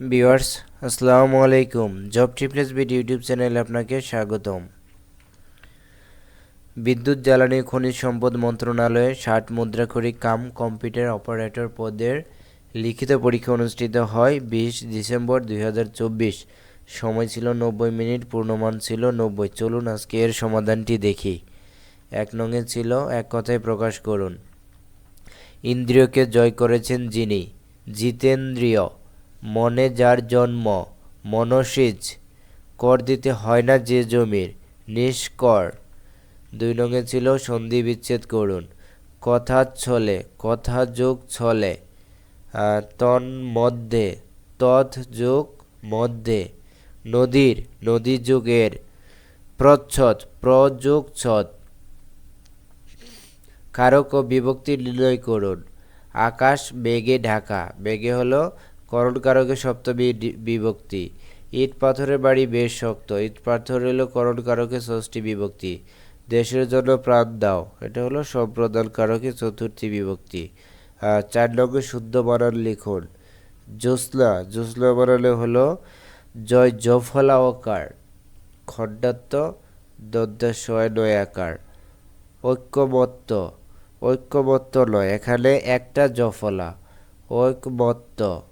Viewers, আসসালামু আলাইকুম। Job ট্রিপলেস বিড YouTube চ্যানেলে আপনাকে স্বাগতম। বিদ্যুৎ, জ্বালানি, খনিজ সম্পদ মন্ত্রণালয়ে ষাট মুদ্রাক্ষরিক কাম কম্পিউটার অপারেটর পদের লিখিত পরীক্ষা অনুষ্ঠিত হয় বিশ ডিসেম্বর দুই হাজার চব্বিশ। সময় ছিল নব্বই মিনিট, পূর্ণমান ছিল নব্বই। চলুন আজকে এর সমাধানটি দেখি। এক নঙে ছিল, এক কথায় প্রকাশ করুন। ইন্দ্রিয়কে জয় করেছেন যিনি, জিতেন্দ্রিয়। মনে যার জন্ম, মনসিজ, কর দিতে হয় না যে জমির, নিষ্কর। দুই নঙে ছিল সন্ধি বিচ্ছেদ করুন। কথা ছলে, কথা যোগ ছলে তন মধ্যে তথ যোগ মধ্যে, নদীর, নদী যুগের, প্রচ্ছদ প্রযোগ ছদ। কারক ও বিভক্তি নির্ণয় করুন। আকাশ বেগে ঢাকা। বেগে হলো করণ কারকের সপ্তমী বিভক্তি। ইট পাথরের বাড়ি বেশ শক্ত। ইট পাথর হলো করণ কারকের ষষ্ঠী বিভক্তি। দেশের জন্য প্রাণ দাও। এটা হলো সম্প্রদান কারকের চতুর্থী বিভক্তি। আহ, চার নম্বর শুদ্ধ বানান লিখুন। জ্যোৎস্না। জ্যোৎস্না বানালে হলো জয় জফলা অকার। খণ্ডাত্ম দদ্যাশয় নয় আকার। ঐক্যমত্য। ঐক্যমত্য নয়। এখানে একটা জফলা। ঐকমত্য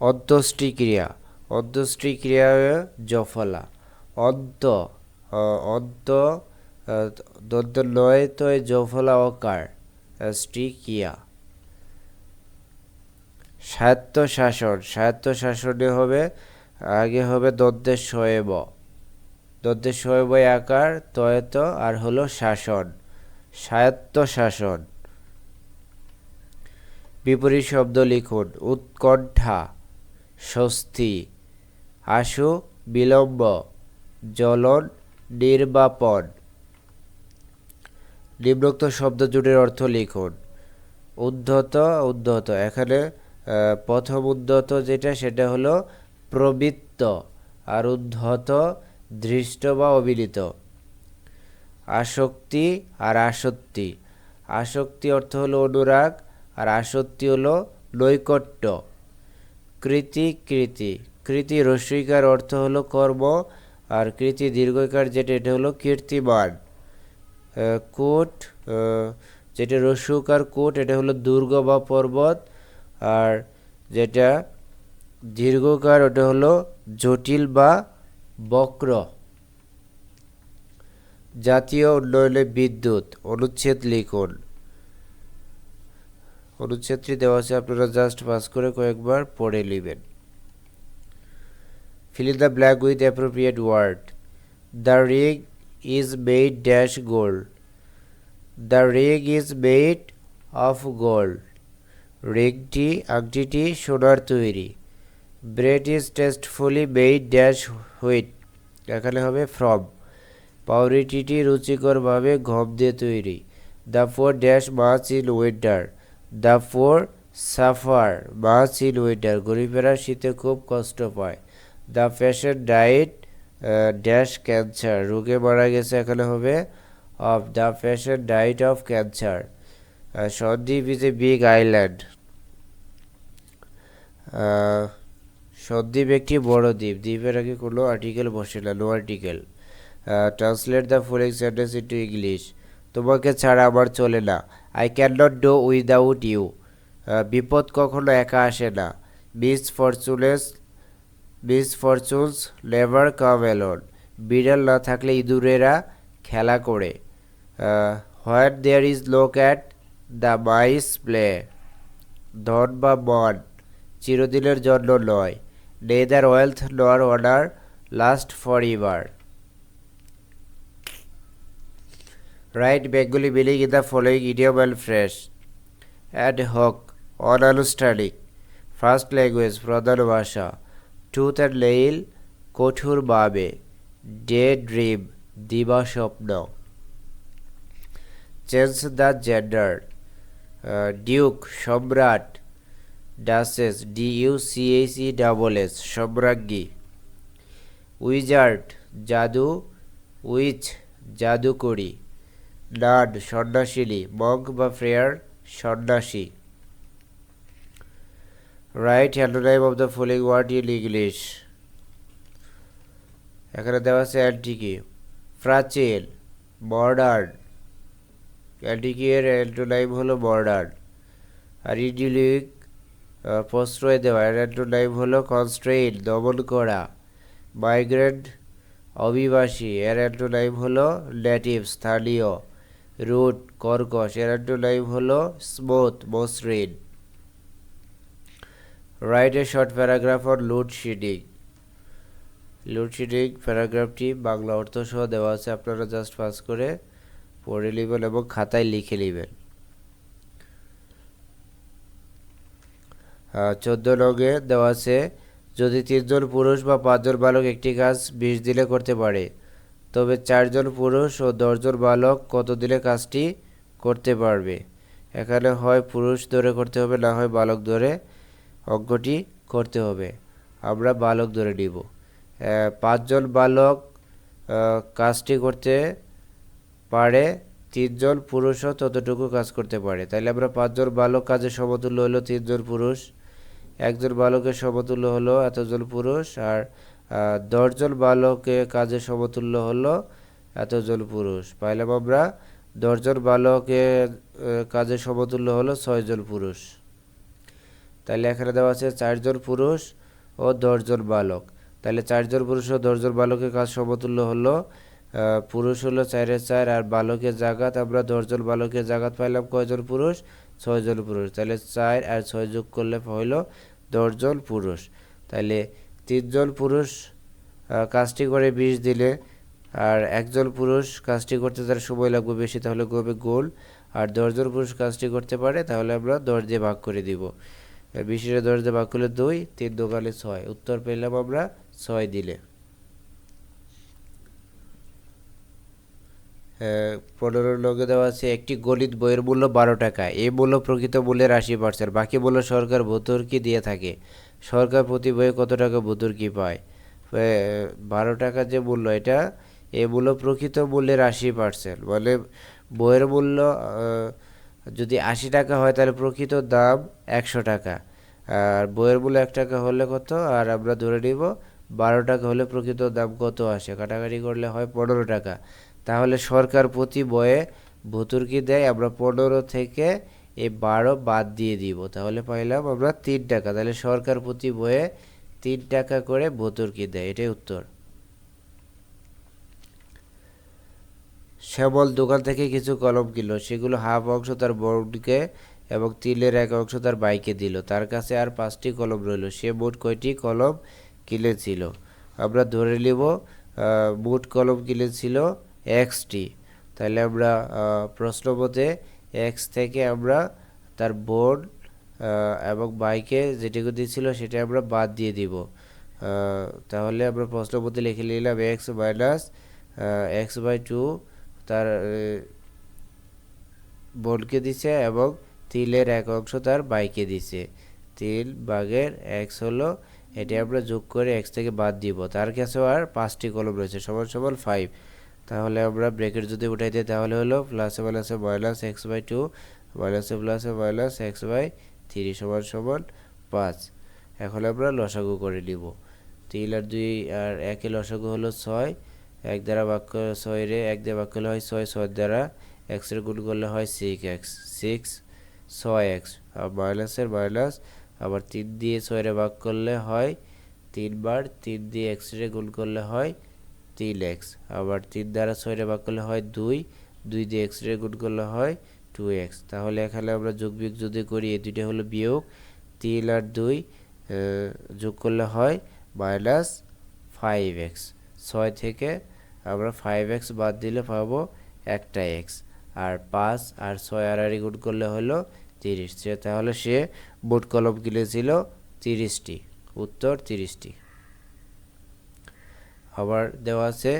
অন্ত্যেষ্টি ক্রিয়া অন্ত্যেষ্টি ক্রিয়া জফলা। অন্ত আহ, অন্ত আহ, দন্ত নয় তো জফলা অকার শাসন স্বায়ত্ত শাসনে হবে আগে হবে দন্তের শয়েব দন্তের শয়েব আকার তয়ত আর হলো শাসন। স্বায়ত্ত শাসন বিপরীত শব্দ লিখুন উৎকণ্ঠা। স্বস্তি। আশু বিলম্ব। জ্বলন, নির্বাপন। নিম্নোক্ত শব্দ জুড়ের অর্থ লিখুন। উদ্ধত উদ্ধত। এখানে প্রথম উদ্ধত যেটা, সেটা হলো প্রবৃত্ত। আর উদ্ধত, দৃষ্ট বা অবিলিত আসক্তি আর আসক্তি। আসক্তি অর্থ হলো অনুরাগ, আর আসক্তি হলো নৈকট্য। কৃতি কৃতি। কৃতি রস্বইকার অর্থ হলো কর্ম, আর কৃতি দীর্ঘকার যেটা, এটা হলো কীর্তিমান। কোট যেটা রস্যকার কোট, এটা হলো দুর্গ বা পর্বত, আর যেটা দীর্ঘকার, ওটা হলো জটিল বা বক্র। জাতীয় উন্নয়নে বিদ্যুৎ, অনুচ্ছেদ লিখুন। অনুচ্ছেদটি দেওয়া আছে, আপনারা জাস্ট পাস করে কয়েকবার পড়ে নেবেন। Fill in the blank with appropriate word. The ring is made dash gold. The ring is made of gold. রিংটি আংটিটি সোনার তৈরি। Bread is tastefully made dash wheat এখানে হবে ফ্রম পাউরিটিটি রুচিকরভাবে ঘম দিয়ে তৈরি। The poor dash much in winter the poor suffer much in winter গরিবেরা শীতে খুব কষ্ট পায়। The patient died dash cancer, রোগে মারা গেছে এখানে হবে of the patient died of cancer. Sandwip is a big island. Sandwip একটি বড় দ্বীপ। দ্বীপের আগে কোনো আর্টিকেল বসে না no article translate the following sentence into English তোমাকে ছাড়া আমার চলে না। I can not do without you বিপদ কখনো একা আসে না। Misfortunes misfortunes never come alone বিড়াল না থাকলে ইঁদুরেরা খেলা করে। What there is lock at the mice play ধন বা মন চিরদিনের জন্য নয়। Neither wealth nor honour last for ever write Bengali milling in the following and phrase ad hoc অনানুষ্ঠানিক ফার্স্ট ল্যাঙ্গুয়েজ প্রধান ভাষা টুথ অ্যান্ড লেইল কঠোরভাবে ডে ড্রিম দিবা স্বপ্ন চেঞ্জ দ্য জেন্ডার ডিউক সম্রাট duchess D U C H E double S সম্রাজ্ঞী. Wizard জাদু witch জাদুকরি. Nun, সন্ন্যাসিনী মগ বা ফ্রেয়ার সন্ন্যাসী। Right hand হ্যান্ডোলাইভ of the following word in English এখানে দেওয়া আছে অ্যান্টিকি প্রাচীন মডার্ন অ্যান্টিকি এর অ্যান্টোলাইভ হলো মডার্ন আর ইডিলিক প্রশ্রয় দেওয়া। এর অ্যান্টোলাইভ হলো কনস্ট্রেইন দমন করা। মাইগ্রেন্ট অভিবাসী। এর অ্যান্টোলাইভ হলো নেটিভ স্থানীয়। রুট কর্কশ এর অ্যান্টোলাইভ হলো স্মুথ, মসৃণ। Write a short paragraph on load shedding load shedding প্যারাগ্রাফটি Bangla অর্থ সহ দেওয়া আছে, আপনারা জাস্ট পাস করে পড়ে নেবেন এবং খাতায় লিখে নেবেন। চোদ্দ লগে দেওয়া আছে, যদি তিনজন পুরুষ বা পাঁচজন বালক একটি কাজ বিশ দিলে করতে পারে তবে চারজন পুরুষ ও দশজন বালক কত দিলে কাজটি করতে পারবে? এখানে হয় পুরুষ ধরে করতে হবে, না হয় বালক ধরে অঙ্কটি করতে হবে। আমরা বালক ধরে নিব। পাঁচজন বালক কাজটি করতে পারে, তিনজন পুরুষও ততটুকু কাজ করতে পারে। তাহলে আমরা পাঁচজন বালক কাজের সমতুল্য হলো তিনজন পুরুষ, একজন বালকের সমতুল্য হলো এতজন পুরুষ, আর দশজন বালকের কাজের সমতুল্য হলো এতজন পুরুষ। পাইলাম আমরা দশজন বালকের কাজের সমতুল্য হলো ছয়জন পুরুষ। তাহলে এখানে দেওয়া আছে চারজন পুরুষ ও দশজন বালক। তাহলে চারজন পুরুষ ও দশজন বালকের কাজ সমতুল্য হলো পুরুষ হলো চারের চার, আর বালকের জাগাত, আমরা দশজন বালকের জাগাত পাইলাম কয়জন পুরুষ? ছয়জন পুরুষ। তাহলে চার আর ছয় যোগ করলে হইল দশজন পুরুষ। তাহলে তিনজন পুরুষ কাজটি করে বিশ দিলে, আর একজন পুরুষ কাজটি করতে তার সময় লাগবে বেশি, তাহলে হবে গোল, আর দশজন পুরুষ কাজটি করতে পারে, তাহলে আমরা দশ দিয়ে ভাগ করে দিব। বিশের দশ দিয়ে ভাগ করলে দুই, তিন দোকানে ছয়, উত্তর পেলাম আমরা ছয় দিলে। পনেরো লগে দেওয়া আছে, একটি গণিত বইয়ের মূল্য বারো টাকা, এই মূল্য প্রকৃত মূল্যের আশি পার্সেন্ট, বাকি মূল্য সরকার ভর্তুকি দিয়ে থাকে। সরকার প্রতি বইয়ে কত টাকা ভর্তুকি পায়? বারো টাকা যে মূল্য এটা, এ মূল্য প্রকৃত মূল্যের আশি পার্সেন্ট মানে বইয়ের মূল্য যদি আশি টাকা হয় তাহলে প্রকৃত দাম একশো টাকা। আর বইয়ের মূল্য এক টাকা হলে কত? আর আমরা ধরে নিব, বারো টাকা হলে প্রকৃত দাম কত আসে? কাটাকাটি করলে হয় পনেরো টাকা। তাহলে সরকার প্রতি বয়ে ভর্তুকি দেয়? আমরা পনেরো থেকে এই বারো বাদ দিয়ে দিব। তাহলে পাইলাম আমরা তিন টাকা। তাহলে সরকার প্রতি বয়ে তিন টাকা করে ভর্তুকি দেয়? এটাই উত্তর। শ্যামল দোকান থেকে কিছু কলম কিনলো। সেগুলো হাফ অংশ তার বোর্ডকে এবং তিলের এক অংশ তার বাইকে দিল। তার কাছে আর পাঁচটি কলম রইল। সে মোট কয়টি কলম কিনেছিল? আমরা ধরে নিব মোট কলম কিনেছিল এক্সটি তাহলে আমরা প্রশ্ন মতে এক্স থেকে আমরা তার বোর্ড এবং বাইকে যেটুকু দিয়েছিল সেটা আমরা বাদ দিয়ে দিব। তাহলে আমরা প্রশ্ন মতে লিখে নিলাম X minus X by two তার বোর্ডকে দিছে এবং তিলের এক অংশ তার বাইকে দিছে। তিল বাঘের এক্স হলো, এটা আমরা যোগ করে এক্স থেকে বাদ দিব। তার কাছেও আর পাঁচটি কলম রয়েছে, সমান সমান ফাইভ তাহলে আমরা ব্রেকেট যদি উঠাই দিই, তাহলে হলো প্লাসে মাইনাসে মাইনাস এক্স বাই টু মাইনাসে প্লাসে মাইনাস এক্স বাই থ্রি সমান সমান পাঁচ। এখন আমরা লসাগু করে নিব। তিল আর দুই আর একে লসাগু হলো ছয়। এক দ্বারা বাক্য ছয় রে, এক দিয়ে বাক্য করলে হয় ছয় ছয় দ্বারা এক্সের গুণ করলে হয় সিক্স এক্স সিক্স ছয় এক্স আর মাইনাসের মাইনাস আবার তিন দিয়ে ছয় রে ভাগ করলে হয় তিনবার তিন দিয়ে এক্স রে গুণ করলে হয় তিন এক্স আবার তিন দ্বারা ছয় রে ভাগ করলে হয় দুই। দুই দিয়ে এক্স রে গুণ করলে হয় টু এক্স তাহলে এখানে আমরা যোগ বিয়োগ যদি করি, এই দুইটা হলো বিয়োগ। তিন আর দুই যোগ করলে হয় মাইনাস ফাইভ এক্স ছয় থেকে আমরা ফাইভ এক্স বাদ দিলে পাবো একটা এক্স আর পাঁচ আর ছয় আর আড়ি গুণ করলে হলো তিরিশ। তাহলে সে বোট কলম কিনেছিল তিরিশটি। উত্তর তিরিশটি। আবার দেওয়া আছে,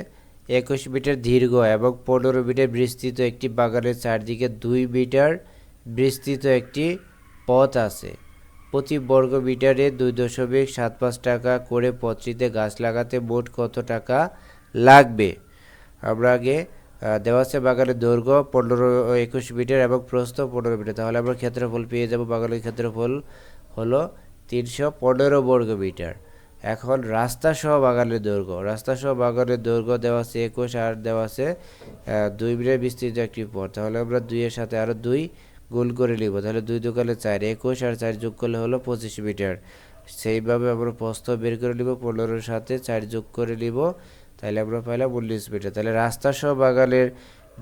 একুশ মিটার দীর্ঘ এবং পনেরো মিটার বিস্তৃত একটি বাগানের চারদিকে দুই মিটার বিস্তৃত একটি পথ আছে। প্রতি বর্গ মিটারে দুই দশমিক সাত পাঁচ টাকা করে পথটিতে গাছ লাগাতে মোট কত টাকা লাগবে? আমরা আগে দেওয়া আছে বাগানের দৈর্ঘ্য পনেরো, একুশ মিটার এবং প্রস্থ পনেরো মিটার তাহলে আমরা ক্ষেত্রফল পেয়ে যাব। বাগানের ক্ষেত্রফল হলো তিনশো পনেরো বর্গ মিটার এখন রাস্তা সহ বাগানের দৈর্ঘ্য। রাস্তা সহ বাগানের দৈর্ঘ্য দেওয়া আছে একুশ, আর দেওয়া আছে দুই মিটার বিস্তৃত একটি পথ। তাহলে আমরা দুইয়ের সাথে আরও দুই গুণ করে নিব তাহলে দুই দোকানে চার, একুশ আর চার যোগ করলে হলো পঁচিশ মিটার। সেইভাবে আমরা প্রস্থ বের করে নিব পনেরোর সাথে চার যোগ করে নিব তাহলে আমরা পাইলাম উনিশ মিটার। তাহলে রাস্তা সহ বাগানের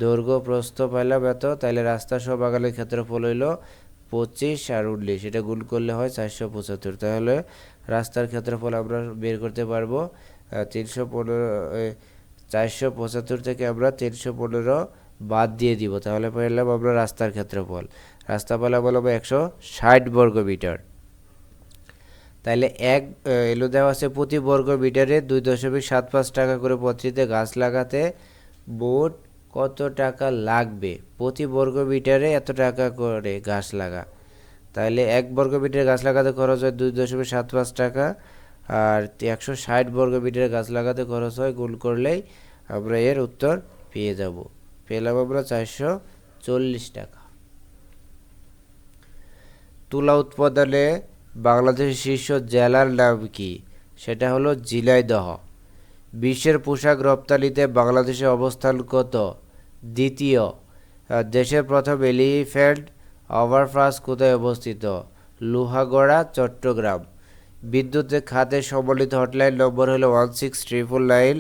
দৈর্ঘ্য, প্রস্থ পাইলাম এত, তাহলে রাস্তা সহ বাগানের ক্ষেত্রফল হইল পঁচিশ আর উনিশ। এটা গুণ করলে হয় চারশো পঁচাত্তর। তাহলে রাস্তার ক্ষেত্রফল আমরা বের করতে পারব তিনশো পনেরো চারশো পঁচাত্তর থেকে আমরা তিনশো পনেরো বাদ দিয়ে দিব। তাহলে পেলাম আমরা রাস্তার ক্ষেত্রফল। রাস্তা পেলাম বলব একশো ষাট বর্গ মিটার। তাহলে এক এলো দেওয়া আছে প্রতি বর্গ মিটারে দুই দশমিক সাত পাঁচ টাকা করে পত্রিতে গাছ লাগাতে মোট কত টাকা লাগবে? প্রতি বর্গ মিটারে এত টাকা করে গাছ লাগা। তাহলে এক বর্গ মিটার গাছ লাগাতে খরচ হয় দুই দশমিক সাত পাঁচ টাকা, আর একশো ষাট বর্গ মিটার গাছ লাগাতে খরচ হয় গুণ করলেই আমরা এর উত্তর পেয়ে যাব। পেলাম আমরা চারশো চল্লিশ টাকা। তুলা উৎপাদনে বাংলাদেশের শীর্ষ জেলার নাম কি? সেটা হলো ঝিনাইদহ বিশ্বের পোশাক রপ্তানিতে বাংলাদেশের অবস্থান কত? দ্বিতীয় দেশের প্রথম এলিফ্যান্ট ওভারপাস কোথায় অবস্থিত? লোহাগড়া, চট্টগ্রাম। বিদ্যুতের খাতে সম্বলিত হটলাইন নম্বর হলো ওয়ান সিক্স ট্রিপল নাইন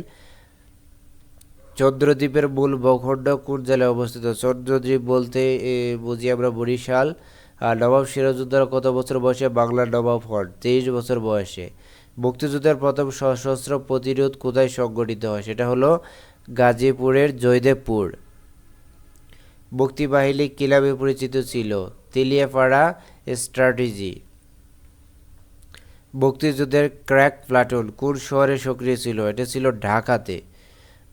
চন্দ্রদ্বীপের মূল ভূখণ্ড কোন জেলায় অবস্থিত? চন্দ্রদ্বীপ বলতে বুঝি আমরা বরিশাল। আর নবাব সিরাজউদ্দৌলা কত বছর বয়সে? বাংলার নবাব হন, তেইশ বছর বয়সে। মুক্তিযুদ্ধের প্রথম সশস্ত্র প্রতিরোধ কোথায় সংগঠিত হয়? সেটা হলো গাজীপুরের জয়দেবপুর। মুক্তিবাহিনী কী নামে পরিচিত ছিল। তেলিয়াপাড়া স্ট্র্যাটেজি। মুক্তিযুদ্ধের ক্র্যাক প্লাটুন কোন শহরে সক্রিয় ছিল? এটা ছিল ঢাকাতে।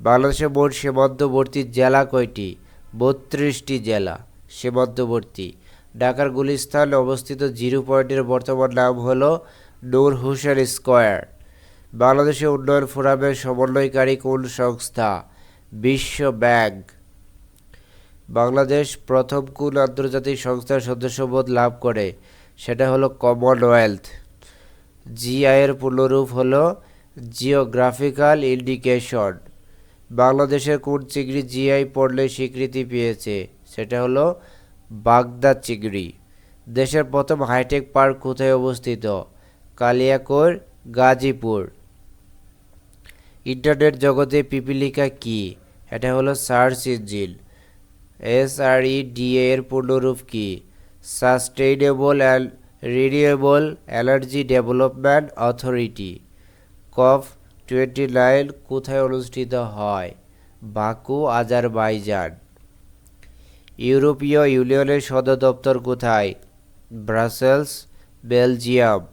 বাংলাদেশের মোট সীমান্তবর্তী জেলা কয়টি? বত্রিশটি জেলা সীমান্তবর্তী। ঢাকার গুলিস্তানে অবস্থিত জিরো পয়েন্টের বর্তমান নাম হল নূর হোসেন স্কোয়ার। বাংলাদেশের উন্নয়ন ফোরামের সমন্বয়কারী কোন সংস্থা? বিশ্ব ব্যাংক। বাংলাদেশ প্রথম কোন আন্তর্জাতিক সংস্থার সদস্যপদ লাভ করে? সেটা হলো কমনওয়েলথ জিআইয়ের পূর্ণরূপ হলো জিওগ্রাফিক্যাল ইন্ডিকেশন বাংলাদেশের কোন চিংড়ি জিআই পড়লে স্বীকৃতি পেয়েছে? সেটা হলো বাগদা চিংড়ি। দেশের প্রথম হাইটেক পার্ক কোথায় অবস্থিত? কালিয়াকোর, গাজীপুর। ইন্টারনেট জগতে পিপিলিকা কি? এটা হলো search engine. S R E D এর পূর্ণরূপ কি? Sustainable and renewable energy development authority COP twenty nine কোথায় অনুষ্ঠিত হয়? Baku, Azerbaijan. ইউরোপীয় ইউনিয়নের সদর দপ্তর কোথায়? Brussels, Belgium.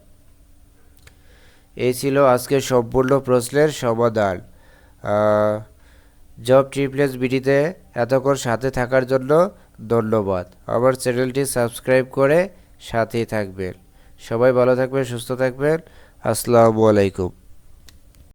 এই ছিল আজকের সম্পূর্ণ প্রশ্নের সমাধান। জব ট্রিপলেস বিডিতে এতক্ষণ সাথে থাকার জন্য ধন্যবাদ। আমার চ্যানেলটি সাবস্ক্রাইব করে সাথেই থাকবেন। সবাই ভালো থাকবেন, সুস্থ থাকবেন। আসসালামু আলাইকুম।